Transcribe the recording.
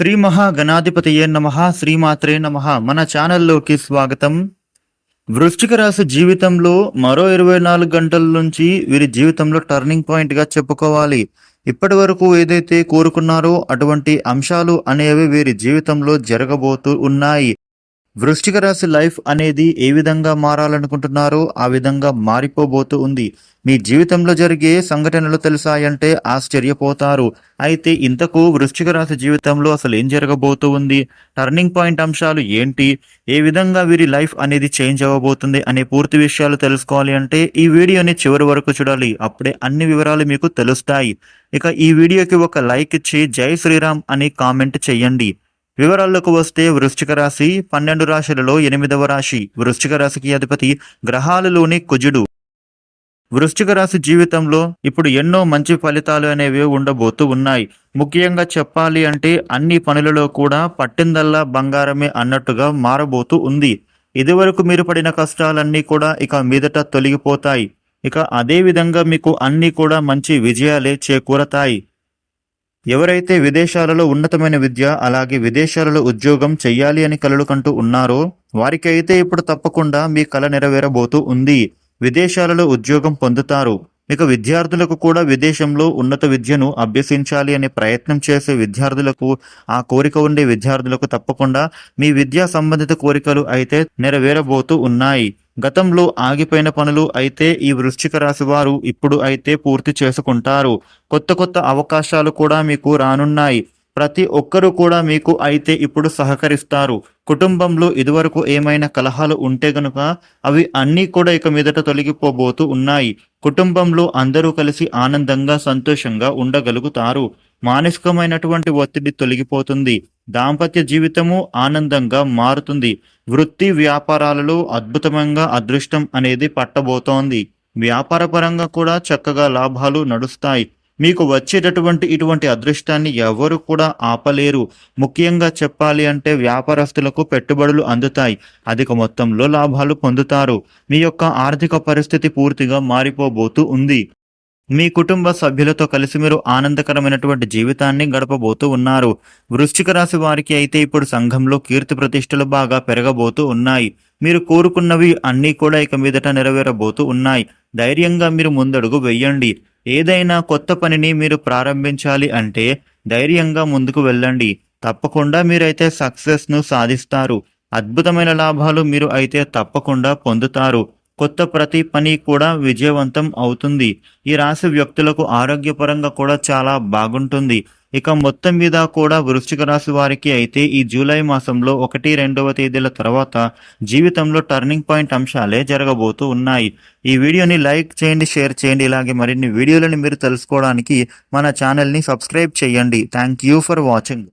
శ్రీ మహాగణాధిపతియే నమ శ్రీమాత్రే నమ. మన ఛానల్లోకి స్వాగతం. వృశ్చిక రాశి జీవితంలో మరో ఇరవై నాలుగు గంటల నుంచి వీరి జీవితంలో టర్నింగ్ పాయింట్గా చెప్పుకోవాలి. ఇప్పటి వరకు ఏదైతే కోరుకున్నారో అటువంటి అంశాలు అనేవి వీరి జీవితంలో జరగబోతూ ఉన్నాయి. వృష్టిక రాశి లైఫ్ అనేది ఏ విధంగా మారాలనుకుంటున్నారో ఆ విధంగా మారిపోబోతూ ఉంది. మీ జీవితంలో జరిగే సంఘటనలు తెలిసాయంటే ఆశ్చర్యపోతారు. అయితే ఇంతకు వృశ్చిక రాశి జీవితంలో అసలు ఏం జరగబోతూ ఉంది? టర్నింగ్ పాయింట్ అంశాలు ఏంటి? ఏ విధంగా వీరి లైఫ్ అనేది చేంజ్ అవ్వబోతుంది అనే పూర్తి విషయాలు తెలుసుకోవాలి అంటే ఈ వీడియోని చివరి వరకు చూడాలి. అప్పుడే అన్ని వివరాలు మీకు తెలుస్తాయి. ఇక ఈ వీడియోకి ఒక లైక్ ఇచ్చి జై శ్రీరామ్ అని కామెంట్ చేయండి. వివరాల్లోకి వస్తే వృశ్చిక రాశి పన్నెండు రాశులలో ఎనిమిదవ రాశి. వృశ్చిక రాశికి అధిపతి గ్రహాలలోని కుజుడు. వృశ్చిక రాశి జీవితంలో ఇప్పుడు ఎన్నో మంచి ఫలితాలు అనేవి ఉండబోతూ ఉన్నాయి. ముఖ్యంగా చెప్పాలి అంటే అన్ని పనులలో కూడా పట్టిందల్లా బంగారమే అన్నట్టుగా మారబోతూ ఉంది. ఇదివరకు మీరు పడిన కష్టాలన్నీ కూడా ఇక మీదట తొలగిపోతాయి. ఇక అదే విధంగా మీకు అన్నీ కూడా మంచి విజయాలే చేకూరతాయి. ఎవరైతే విదేశాలలో ఉన్నతమైన విద్య అలాగే విదేశాలలో ఉద్యోగం చెయ్యాలి అని కలలు కంటూ ఉన్నారో వారికైతే ఇప్పుడు తప్పకుండా మీ కళ నెరవేరబోతూ ఉంది. విదేశాలలో ఉద్యోగం పొందుతారు. ఇక విద్యార్థులకు కూడా విదేశంలో ఉన్నత విద్యను అభ్యసించాలి అనే ప్రయత్నం చేసే విద్యార్థులకు ఆ కోరిక ఉండే విద్యార్థులకు తప్పకుండా మీ విద్యా సంబంధిత కోరికలు అయితే నెరవేరబోతూ ఉన్నాయి. గతంలో ఆగిపోయిన పనులు అయితే ఈ వృశ్చిక రాశి వారు ఇప్పుడు అయితే పూర్తి చేసుకుంటారు. కొత్త కొత్త అవకాశాలు కూడా మీకు రానున్నాయి. ప్రతి ఒక్కరూ కూడా మీకు అయితే ఇప్పుడు సహకరిస్తారు. కుటుంబంలో ఇదివరకు ఏమైనా కలహాలు ఉంటే గనుక అవి అన్నీ కూడా ఇక మీదట తొలగిపోబోతూ ఉన్నాయి. కుటుంబంలో అందరూ కలిసి ఆనందంగా సంతోషంగా ఉండగలుగుతారు. మానసికమైనటువంటి ఒత్తిడి తొలగిపోతుంది. దాంపత్య జీవితము ఆనందంగా మారుతుంది. వృత్తి వ్యాపారాలలో అద్భుతంగా అదృష్టం అనేది పట్టబోతోంది. వ్యాపార పరంగా కూడా చక్కగా లాభాలు నడుస్తాయి. మీకు వచ్చేటటువంటి ఇటువంటి అదృష్టాన్ని ఎవరు కూడా ఆపలేరు. ముఖ్యంగా చెప్పాలి అంటే వ్యాపారస్తులకు పెట్టుబడులు అందుతాయి. అధిక మొత్తంలో లాభాలు పొందుతారు. మీ యొక్క ఆర్థిక పరిస్థితి పూర్తిగా మారిపోబోతూ ఉంది. మీ కుటుంబ సభ్యులతో కలిసి మీరు ఆనందకరమైనటువంటి జీవితాన్ని గడపబోతూ ఉన్నారు. వృశ్చిక రాశి వారికి అయితే ఇప్పుడు సంఘంలో కీర్తి ప్రతిష్టలు బాగా పెరగబోతూ ఉన్నాయి. మీరు కోరుకున్నవి అన్నీ కూడా ఇక మీదట నెరవేరబోతూ ఉన్నాయి. ధైర్యంగా మీరు ముందడుగు వెయ్యండి ఏదైనా కొత్త పనిని మీరు ప్రారంభించాలి అంటే ధైర్యంగా ముందుకు వెళ్ళండి. తప్పకుండా మీరైతే సక్సెస్ను సాధిస్తారు. అద్భుతమైన లాభాలు మీరు అయితే తప్పకుండా పొందుతారు. కొత్త ప్రతి పని కూడా విజయవంతం అవుతుంది. ఈ రాశి వ్యక్తులకు ఆరోగ్యపరంగా కూడా చాలా బాగుంటుంది. ఇక మొత్తం మీద కూడా వృశ్చిక రాశి వారికి అయితే ఈ జూలై మాసంలో ఒకటి రెండవ తేదీల తర్వాత జీవితంలో టర్నింగ్ పాయింట్ అంశాలే జరగబోతూ ఉన్నాయి. ఈ వీడియోని లైక్ చేయండి షేర్ చేయండి. ఇలాగే మరిన్ని వీడియోలను మీరు తెలుసుకోవడానికి మన ఛానల్ని సబ్స్క్రైబ్ చేయండి. Thank you for watching